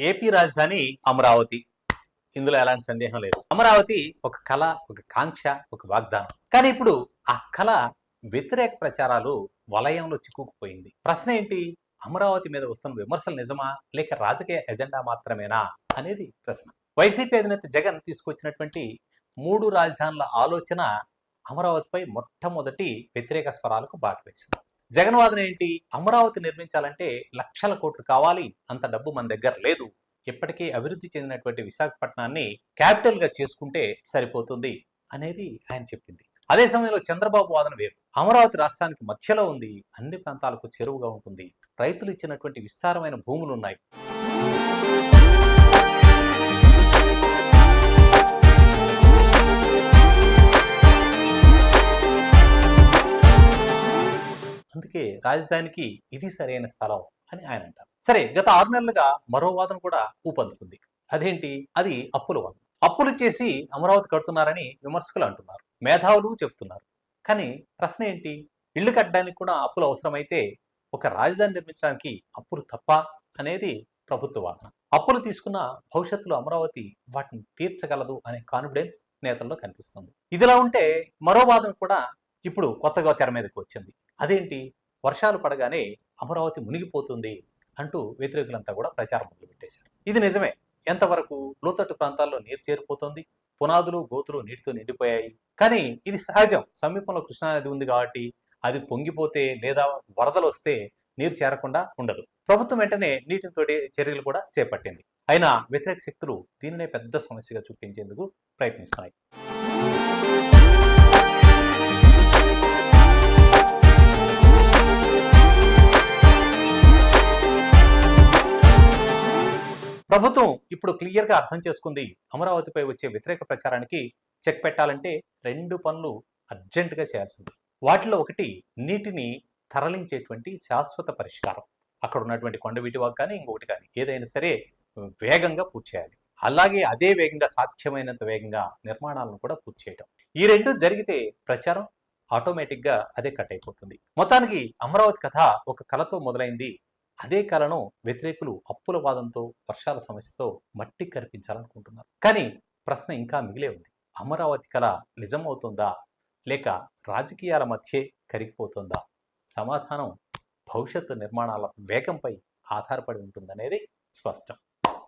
AP రాజధాని అమరావతి. ఇందులో ఎలాంటి సందేహం లేదు. అమరావతి ఒక కళ ఒక కాంక్ష ఒక వాగ్దానం. కానీ ఇప్పుడు ఆ కళ వ్యతిరేక ప్రచారాలు వలయంలో చిక్కుకుపోయింది. ప్రశ్న ఏంటి? అమరావతి మీద వస్తున్న విమర్శలు నిజమా? లేక రాజకీయ ఎజెండా మాత్రమేనా? అనేది ప్రశ్న. వైసీపీ అధినేత జగన్ తీసుకొచ్చినటువంటి మూడు రాజధానుల ఆలోచన అమరావతిపై మొట్టమొదటి వ్యతిరేక స్వరాలకు బాట వేసింది. జగన్ వాదన ఏంటి? అమరావతి నిర్మించాలంటే లక్షల కోట్లు కావాలి. అంత డబ్బు మన దగ్గర లేదు. ఇప్పటికే అభివృద్ధి చెందినటువంటి విశాఖపట్నాన్ని క్యాపిటల్గా చేసుకుంటే సరిపోతుంది అనేది ఆయన చెప్పింది. అదే సమయంలో చంద్రబాబు వాదన వేరు. అమరావతి రాష్ట్రానికి మధ్యలో ఉంది. అన్ని ప్రాంతాలకు చెరువుగా ఉంటుంది. రైతులు ఇచ్చినటువంటి విస్తారమైన భూములు ఉన్నాయి అందుకే రాజధానికి ఇది సరైన స్థలం అని ఆయన అంటారు. సరే గత ఆరు నెలలుగా మరో వాదన కూడా ఊపందుకుంది. అదేంటి? అది అప్పుల వాదన. అప్పులు చేసి అమరావతి కడుతున్నారని విమర్శకులు అంటున్నారు. మేధావులు చెప్తున్నారు. కానీ ప్రశ్న ఏంటి? ఇల్లు కట్టడానికి కూడా అప్పులు అవసరమైతే ఒక రాజధాని నిర్మించడానికి అప్పులు తప్ప అనేది ప్రభుత్వ వాదన. అప్పులు తీసుకున్న భవిష్యత్తులో అమరావతి వాటిని తీర్చగలదు అనే కాన్ఫిడెన్స్ నేతల్లో కనిపిస్తుంది. ఇదిలా ఉంటే మరో వాదన కూడా ఇప్పుడు కొత్తగా తెర మీదకి వచ్చింది. అదేంటి? వర్షాలు పడగానే అమరావతి మునిగిపోతుంది అంటూ వ్యతిరేకులంతా కూడా ప్రచారం మొదలుపెట్టేశారు. ఇది నిజమే. ఎంతవరకు లోతట్టు ప్రాంతాల్లో నీరు చేరిపోతుంది? పునాదులు గోతులు నీటితో నిండిపోయాయి. కానీ ఇది సహజం. సమీపంలో కృష్ణానది ఉంది కాబట్టి అది పొంగిపోతే లేదా వరదలు వస్తే నీరు చేరకుండా ఉండదు. ప్రభుత్వం వెంటనే నీటితోటి చర్యలు కూడా చేపట్టింది. అయినా వ్యతిరేక శక్తులు దీనినే పెద్ద సమస్యగా చూపించేందుకు ప్రయత్నిస్తున్నాయి. ప్రభుత్వం ఇప్పుడు క్లియర్గా అర్థం చేసుకుంది. అమరావతిపై వచ్చే వ్యతిరేక ప్రచారానికి చెక్ పెట్టాలంటే రెండు పనులు అర్జెంటుగా చేయాల్సింది. చేయాల్సి ఉంది వాటిలో ఒకటి నీటిని తరలించేటువంటి శాశ్వత పరిష్కారం. అక్కడ ఉన్నటువంటి కొండవీటి వాక్ కానీ ఇంకొకటి కానీ ఏదైనా సరే వేగంగా పూర్తి చేయాలి. అలాగే అదే వేగంగా సాధ్యమైనంత వేగంగా నిర్మాణాలను కూడా పూర్తి చేయటం. ఈ రెండు జరిగితే ప్రచారం ఆటోమేటిక్గా అదే కట్ అయిపోతుంది. మొత్తానికి అమరావతి కథ ఒక కళతో మొదలైంది. అదే కళను వ్యతిరేకులు అప్పుల వాదంతో వర్షాల సమస్యతో మట్టి కనిపించాలనుకుంటున్నారు కానీ ప్రశ్న ఇంకా మిగిలే ఉంది. అమరావతి కళ నిజమవుతుందా? లేక రాజకీయాల మధ్యే కరిగిపోతుందా? సమాధానం భవిష్యత్తు నిర్మాణాల వేగంపై ఆధారపడి ఉంటుందనేది స్పష్టం.